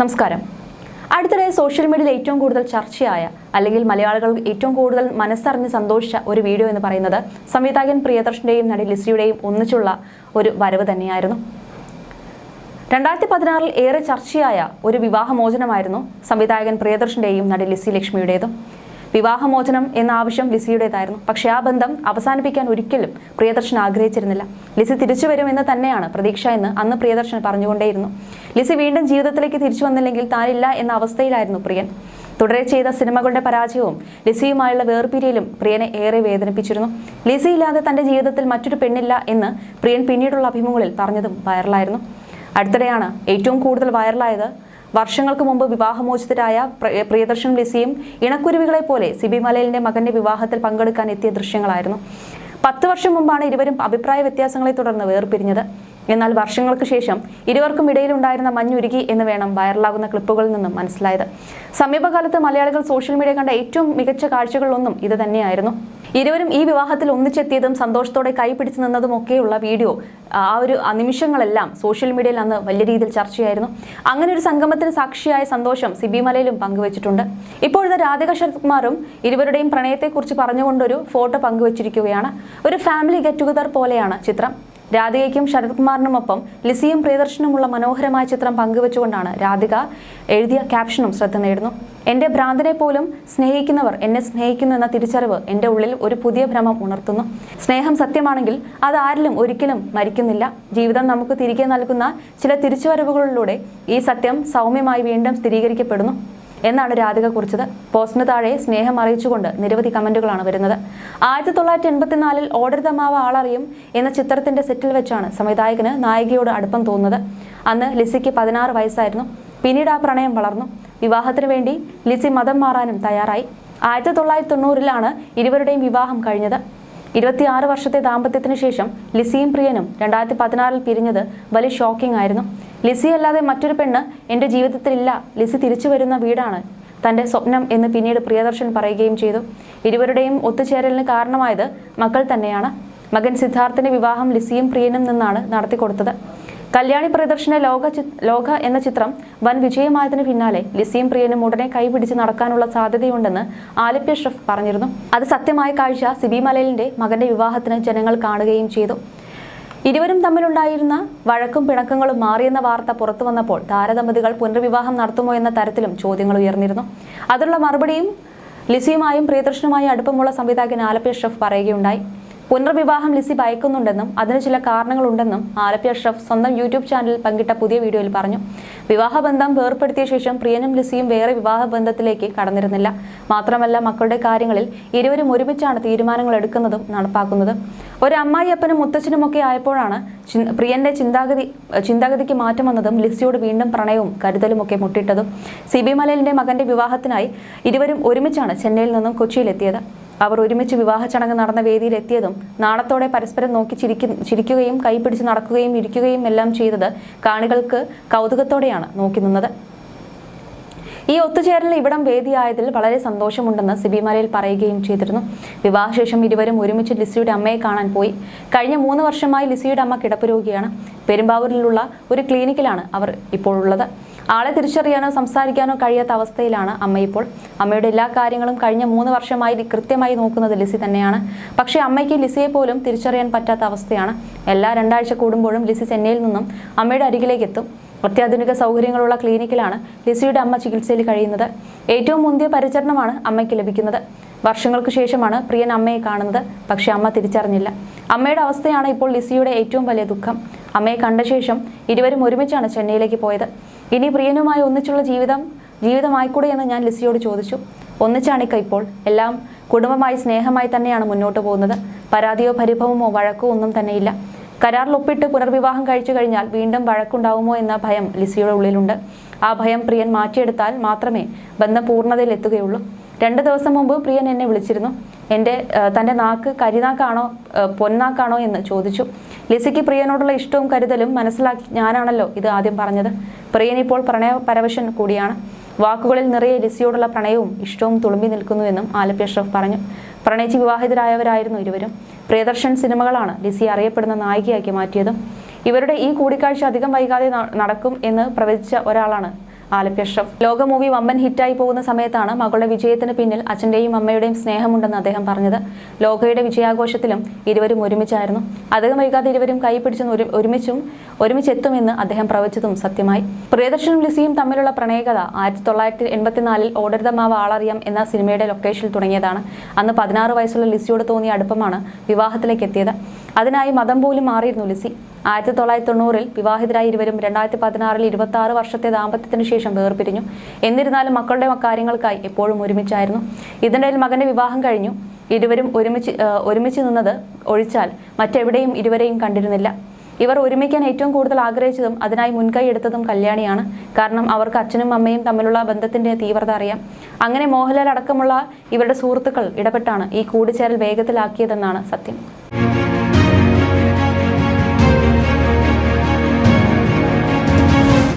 നമസ്കാരം. അടുത്തിടെ സോഷ്യൽ മീഡിയയിൽ ഏറ്റവും കൂടുതൽ ചർച്ചയായ അല്ലെങ്കിൽ മലയാളികൾ ഏറ്റവും കൂടുതൽ മനസ്സറിഞ്ഞ് സന്തോഷിച്ച ഒരു വീഡിയോ എന്ന് പറയുന്നത് സംവിധായകൻ പ്രിയദർശന്റെയും നടി ലിസിയുടെയും ഒന്നിച്ചുള്ള ഒരു വരവ് തന്നെയായിരുന്നു. രണ്ടായിരത്തി പതിനാറിൽ ഏറെ ചർച്ചയായ ഒരു വിവാഹമോചനമായിരുന്നു സംവിധായകൻ പ്രിയദർശന്റെയും നടി ലിസി ലക്ഷ്മിയുടേതും. വിവാഹമോചനം എന്ന ആവശ്യം ലിസിയുടേതായിരുന്നു. പക്ഷെ ആ ബന്ധം അവസാനിപ്പിക്കാൻ ഒരിക്കലും പ്രിയദർശൻ ആഗ്രഹിച്ചിരുന്നില്ല. ലിസി തിരിച്ചു വരുമെന്ന് തന്നെയാണ് പ്രതീക്ഷ എന്ന് അന്ന് പ്രിയദർശൻ പറഞ്ഞുകൊണ്ടേയിരുന്നു. ലിസി വീണ്ടും ജീവിതത്തിലേക്ക് തിരിച്ചു വന്നില്ലെങ്കിൽ താനില്ല എന്ന അവസ്ഥയിലായിരുന്നു പ്രിയൻ. തുടരെ ചെയ്ത സിനിമകളുടെ പരാജയവും ലിസിയുമായുള്ള വേർപിരിയലും പ്രിയനെ ഏറെ വേദനിപ്പിച്ചിരുന്നു. ലിസി ഇല്ലാതെ തന്റെ ജീവിതത്തിൽ മറ്റൊരു പെണ്ണില്ല എന്ന് പ്രിയൻ പിന്നീടുള്ള അഭിമുഖങ്ങളിൽ പറഞ്ഞതും വൈറലായിരുന്നു. അടുത്തിടെയാണ് ഏറ്റവും കൂടുതൽ വൈറലായത് വർഷങ്ങൾക്ക് മുമ്പ് വിവാഹമോചിതരായ പ്രിയദർശൻ ലിസിയും ഇണക്കുരുവികളെ പോലെ സിബി മലയിലിന്റെ മകന്റെ വിവാഹത്തിൽ പങ്കെടുക്കാൻ എത്തിയ ദൃശ്യങ്ങളായിരുന്നു. പത്ത് വർഷം മുമ്പാണ് ഇരുവരും അഭിപ്രായ വ്യത്യാസങ്ങളെ തുടർന്ന് വേർപിരിഞ്ഞത്. എന്നാൽ വർഷങ്ങൾക്ക് ശേഷം ഇരുവർക്കും ഇടയിലുണ്ടായിരുന്ന മഞ്ഞുരുകി എന്ന് വേണം വൈറലാകുന്ന ക്ലിപ്പുകളിൽ നിന്നും മനസ്സിലായത്. സമീപകാലത്ത് മലയാളികൾ സോഷ്യൽ മീഡിയ കണ്ട ഏറ്റവും മികച്ച കാഴ്ചകളിലൊന്നും ഇത് തന്നെയായിരുന്നു. ഇരുവരും ഈ വിവാഹത്തിൽ ഒന്നിച്ചെത്തിയതും സന്തോഷത്തോടെ കൈപിടിച്ച് നിന്നതും ഒക്കെയുള്ള വീഡിയോ ആ ഒരു നിമിഷങ്ങളെല്ലാം സോഷ്യൽ മീഡിയയിൽ അന്ന് വലിയ രീതിയിൽ ചർച്ചയായിരുന്നു. അങ്ങനെ ഒരു സംഗമത്തിന് സാക്ഷിയായ സന്തോഷം സിബി മലയിലും പങ്കുവച്ചിട്ടുണ്ട് ഇപ്പോഴത്തെ രാധിക ശരത്കുമാറും ഇരുവരുടെയും പ്രണയത്തെക്കുറിച്ച് പറഞ്ഞുകൊണ്ടൊരു ഫോട്ടോ പങ്കുവച്ചിരിക്കുകയാണ്. ഒരു ഫാമിലി ഗെറ്റ് ടുഗദർ പോലെയാണ് ചിത്രം. രാധികയ്ക്കും ശരത്കുമാറിനുമൊപ്പം ലിസിയും പ്രിയദർശനുമുള്ള മനോഹരമായ ചിത്രം പങ്കുവച്ചുകൊണ്ടാണ് രാധിക എഴുതിയ ക്യാപ്ഷനും ശ്രദ്ധ നേടുന്നു. എന്റെ ഭ്രാന്തനെ പോലും സ്നേഹിക്കുന്നവർ എന്നെ സ്നേഹിക്കുന്നു എന്ന തിരിച്ചറിവ് എന്റെ ഉള്ളിൽ ഒരു പുതിയ ഭ്രമം ഉണർത്തുന്നു. സ്നേഹം സത്യമാണെങ്കിൽ അത് ആരിലും ഒരിക്കലും മരിക്കുന്നില്ല. ജീവിതം നമുക്ക് തിരികെ നൽകുന്ന ചില തിരിച്ചുവരവുകളിലൂടെ ഈ സത്യം സൗമ്യമായി വീണ്ടും സ്ഥിരീകരിക്കപ്പെടുന്നു. എന്നാണ് രാധിക കുറിച്ചത്. പോസ്റ്റിന് താഴെ സ്നേഹം അറിയിച്ചുകൊണ്ട് നിരവധി കമന്റുകളാണ് വരുന്നത്. ആയിരത്തി തൊള്ളായിരത്തി എൺപത്തിനാലിൽ ഓടരുതമാവ ആളറിയും എന്ന ചിത്രത്തിന്റെ സെറ്റിൽ വെച്ചാണ് സംവിധായകന് നായികയോട് അടുപ്പം തോന്നുന്നത്. അന്ന് ലിസിക്ക് പതിനാറ് വയസ്സായിരുന്നു. പിന്നീട് ആ പ്രണയം വളർന്നു. വിവാഹത്തിന് വേണ്ടി ലിസി മതം മാറാനും തയ്യാറായി. ആയിരത്തി തൊള്ളായിരത്തി തൊണ്ണൂറിലാണ് ഇരുവരുടെയും വിവാഹം കഴിഞ്ഞത്. ഇരുപത്തിയാറ് വർഷത്തെ ദാമ്പത്യത്തിന് ശേഷം ലിസിയും പ്രിയനും രണ്ടായിരത്തി പതിനാറിൽ പിരിഞ്ഞത് വലിയ ഷോക്കിംഗ് ആയിരുന്നു. ലിസി അല്ലാതെ മറ്റൊരു പെണ്ണ് എന്റെ ജീവിതത്തിലില്ല. ലിസി തിരിച്ചു വരുന്ന വീടാണ് തന്റെ സ്വപ്നം എന്ന് പിന്നീട് പ്രിയദർശൻ പറയുകയും ചെയ്തു. ഇരുവരുടെയും ഒത്തുചേരലിന് കാരണമായത് മക്കൾ തന്നെയാണ്. മകൻ സിദ്ധാർത്ഥിന്റെ വിവാഹം ലിസിയും പ്രിയനും നിന്നാണ് നടത്തിക്കൊടുത്തത്. കല്യാണി പ്രദർശന ലോക ലോക എന്ന ചിത്രം വൻ വിജയമായതിനു പിന്നാലെ ലിസിയും പ്രിയനും ഉടനെ കൈപിടിച്ച് നടക്കാനുള്ള സാധ്യതയുണ്ടെന്ന് ആലപ്പി അഷ്റഫ് പറഞ്ഞിരുന്നു. അത് സത്യമായ കാഴ്ച സിബി മലയിലിന്റെ മകന്റെ വിവാഹത്തിന് ജനങ്ങൾ കാണുകയും ചെയ്തു. ഇരുവരും തമ്മിലുണ്ടായിരുന്ന വഴക്കും പിണക്കങ്ങളും മാറിയെന്ന വാർത്ത പുറത്തു വന്നപ്പോൾ താരദമ്പതികൾ പുനർവിവാഹം നടത്തുമോ എന്ന തരത്തിലും ചോദ്യങ്ങൾ ഉയർന്നിരുന്നു. അതിനുള്ള മറുപടിയും ലിസിയുമായും പ്രിയദർശനുമായും അടുപ്പമുള്ള സംവിധായകൻ ആലപ്പി അഷ്റഫ് പറയുകയുണ്ടായി. പുനർവിവാഹം ലിസി ഭയക്കുന്നുണ്ടെന്നും അതിന് ചില കാരണങ്ങളുണ്ടെന്നും ആലപ്പി അഷ്റഫ് സ്വന്തം യൂട്യൂബ് ചാനലിൽ പങ്കിട്ട പുതിയ വീഡിയോയിൽ പറഞ്ഞു. വിവാഹബന്ധം വേർപ്പെടുത്തിയ ശേഷം പ്രിയനും ലിസിയും വേറെ വിവാഹബന്ധത്തിലേക്ക് കടന്നിരുന്നില്ല. മാത്രമല്ല മക്കളുടെ കാര്യങ്ങളിൽ ഇരുവരും ഒരുമിച്ചാണ് തീരുമാനങ്ങൾ എടുക്കുന്നതും നടപ്പാക്കുന്നതും. ഒരു അമ്മായിയപ്പനും മുത്തച്ഛനുമൊക്കെ ആയപ്പോഴാണ് പ്രിയന്റെ ചിന്താഗതി ചിന്താഗതിക്ക് മാറ്റം വന്നതും ലിസിയോട് വീണ്ടും പ്രണയവും കരുതലുമൊക്കെ മുട്ടിട്ടതും. സി ബി മലയിലിന്റെ മകന്റെ വിവാഹത്തിനായി ഇരുവരും ഒരുമിച്ചാണ് ചെന്നൈയിൽ നിന്നും കൊച്ചിയിലെത്തിയത്. അവർ ഒരുമിച്ച് വിവാഹ ചടങ്ങ് നടന്ന വേദിയിൽ എത്തിയതും നാണത്തോടെ പരസ്പരം നോക്കി ചിരിക്കു ചിരിക്കുകയും കൈപിടിച്ച് നടക്കുകയും ഇരിക്കുകയും എല്ലാം ചെയ്തത് കാണികൾക്ക് കൗതുകത്തോടെയാണ് നോക്കി നിന്നത്. ഈ ഒത്തുചേരലിന് ഇവിടം വേദിയായതിൽ വളരെ സന്തോഷമുണ്ടെന്ന് സിബിമലയിൽ പറയുകയും ചെയ്തിരുന്നു. വിവാഹശേഷം ഇരുവരും ഒരുമിച്ച് ലിസിയുടെ അമ്മയെ കാണാൻ പോയി. കഴിഞ്ഞ മൂന്ന് വർഷമായി ലിസിയുടെ അമ്മ കിടപ്പ് രോഗിയാണ് പെരുമ്പാവൂരിലുള്ള ഒരു ക്ലിനിക്കിലാണ് അവർ ഇപ്പോൾ ഉള്ളത്. ആളെ തിരിച്ചറിയാനോ സംസാരിക്കാനോ കഴിയാത്ത അവസ്ഥയിലാണ് അമ്മ ഇപ്പോൾ. അമ്മയുടെ എല്ലാ കാര്യങ്ങളും കഴിഞ്ഞ മൂന്ന് വർഷമായി കൃത്യമായി നോക്കുന്നത് ലിസി തന്നെയാണ്. പക്ഷേ അമ്മയ്ക്ക് ലിസിയെ പോലും തിരിച്ചറിയാൻ പറ്റാത്ത അവസ്ഥയാണ്. എല്ലാ രണ്ടാഴ്ച കൂടുമ്പോഴും ലിസി ചെന്നൈയിൽ നിന്നും അമ്മയുടെ അരികിലേക്ക് എത്തും. അത്യാധുനിക സൗകര്യങ്ങളുള്ള ക്ലിനിക്കിലാണ് ലിസിയുടെ അമ്മ ചികിത്സയിൽ കഴിയുന്നത്. ഏറ്റവും മുന്തിയ പരിചരണമാണ് അമ്മയ്ക്ക് ലഭിക്കുന്നത്. വർഷങ്ങൾക്ക് ശേഷമാണ് പ്രിയൻ അമ്മയെ കാണുന്നത്. പക്ഷേ അമ്മ തിരിച്ചറിഞ്ഞില്ല. അമ്മയുടെ അവസ്ഥയാണ് ഇപ്പോൾ ലിസിയുടെ ഏറ്റവും വലിയ ദുഃഖം. അമ്മയെ കണ്ട ശേഷം ഇരുവരും ഒരുമിച്ചാണ് ചെന്നൈയിലേക്ക് പോയത്. ഇനി പ്രിയനുമായി ഒന്നിച്ചുള്ള ജീവിതം ജീവിതമായിക്കൂടെ എന്ന് ഞാൻ ലിസിയോട് ചോദിച്ചു. ഒന്നിച്ചാണിക്ക ഇപ്പോൾ. എല്ലാം കുടുംബമായി സ്നേഹമായി തന്നെയാണ് മുന്നോട്ട് പോകുന്നത്. പരാതിയോ പരിഭവമോ വഴക്കോ ഒന്നും തന്നെയില്ല. കരാറിൽ ഒപ്പിട്ട് പുനർവിവാഹം കഴിച്ചു കഴിഞ്ഞാൽ വീണ്ടും വഴക്കുണ്ടാവുമോ എന്ന ഭയം ലിസിയുടെ ഉള്ളിലുണ്ട്. ആ ഭയം പ്രിയൻ മാറ്റിയെടുത്താൽ മാത്രമേ ബന്ധം പൂർണതയിൽ എത്തുകയുള്ളൂ. രണ്ട് ദിവസം മുമ്പ് പ്രിയൻ എന്നെ വിളിച്ചിരുന്നു. എന്റെ തന്റെ നാക്ക് കരിനാക്കാണോ പൊന്നാക്കാണോ എന്ന് ചോദിച്ചു. ലിസിക്ക് പ്രിയനോടുള്ള ഇഷ്ടവും കരുതലും മനസ്സിലാക്കി ഞാനാണല്ലോ ഇത് ആദ്യം പറഞ്ഞത്. പ്രിയൻ ഇപ്പോൾ പ്രണയ പരവശൻ കൂടിയാണ്. വാക്കുകളിൽ നിറയെ ലിസിയോടുള്ള പ്രണയവും ഇഷ്ടവും തുളുമ്പി നിൽക്കുന്നു എന്നും ആലപ്പി അഷ്റഫ് പറഞ്ഞു. പ്രണയിച്ച് വിവാഹിതരായവരായിരുന്നു ഇരുവരും. പ്രിയദർശൻ സിനിമകളാണ് ലിസി അറിയപ്പെടുന്ന നായികയാക്കി മാറ്റിയതും. ഇവരുടെ ഈ കൂടിക്കാഴ്ച അധികം വൈകാതെ നടക്കും എന്ന് പ്രവചിച്ച ഒരാളാണ് ആലപ്പി അഷ്റഫ്. ലോക മൂവി വമ്പൻ ഹിറ്റായി പോകുന്ന സമയത്താണ് മകളുടെ വിജയത്തിന് പിന്നിൽ അച്ഛന്റെയും അമ്മയുടെയും സ്നേഹമുണ്ടെന്ന് അദ്ദേഹം പറഞ്ഞത്. ലോകയുടെ വിജയാഘോഷത്തിലും ഇരുവരും ഒരുമിച്ചായിരുന്നു. അദ്ദേഹം വൈകാതെ ഇരുവരും കൈപിടിച്ച് ഒരു- ഒരുമിച്ചും ഒരുമിച്ചെത്തുമെന്ന് അദ്ദേഹം പ്രവചിച്ചതും സത്യമായി. പ്രിയദർശനും ലിസിയും തമ്മിലുള്ള പ്രണയകഥ ആയിരത്തി തൊള്ളായിരത്തി എൺപത്തിനാലിൽ ഓടരുത മാവ് ആളറിയാം എന്ന സിനിമയുടെ ലൊക്കേഷനിൽ തുടങ്ങിയതാണ്. അന്ന് പതിനാറ് വയസ്സുള്ള ലിസിയോട് തോന്നിയ അടുപ്പമാണ് വിവാഹത്തിലേക്ക് എത്തിയത്. അതിനായി മതം പോലും മാറിയിരുന്നു ലിസി. ആയിരത്തി തൊള്ളായിരത്തി തൊണ്ണൂറിൽ വിവാഹിതരായ ഇരുവരും രണ്ടായിരത്തി പതിനാറിൽ ഇരുപത്തി ആറ് വർഷത്തെ ദാമ്പത്യത്തിന് ശേഷം വേർപിരിഞ്ഞു. എന്നിരുന്നാലും മക്കളുടെ കാര്യങ്ങൾക്കായി എപ്പോഴും ഒരുമിച്ചായിരുന്നു. ഇതിനിടയിൽ മകന്റെ വിവാഹം കഴിഞ്ഞു. ഇരുവരും ഒരുമിച്ച് ഒരുമിച്ച് നിന്നത് ഒഴിച്ചാൽ മറ്റെവിടെയും ഇരുവരെയും കണ്ടിരുന്നില്ല. ഇവർ ഒരുമിക്കാൻ ഏറ്റവും കൂടുതൽ ആഗ്രഹിച്ചതും അതിനായി മുൻകൈ എടുത്തതും കല്യാണിയാണ്. കാരണം അവർക്ക് അച്ഛനും അമ്മയും തമ്മിലുള്ള ബന്ധത്തിന്റെ തീവ്രത അറിയാം. അങ്ങനെ മോഹൻലാൽ അടക്കമുള്ള ഇവരുടെ സുഹൃത്തുക്കൾ ഇടപെട്ടാണ് ഈ കൂടിച്ചേരൽ വേഗത്തിലാക്കിയതെന്നാണ് സത്യം.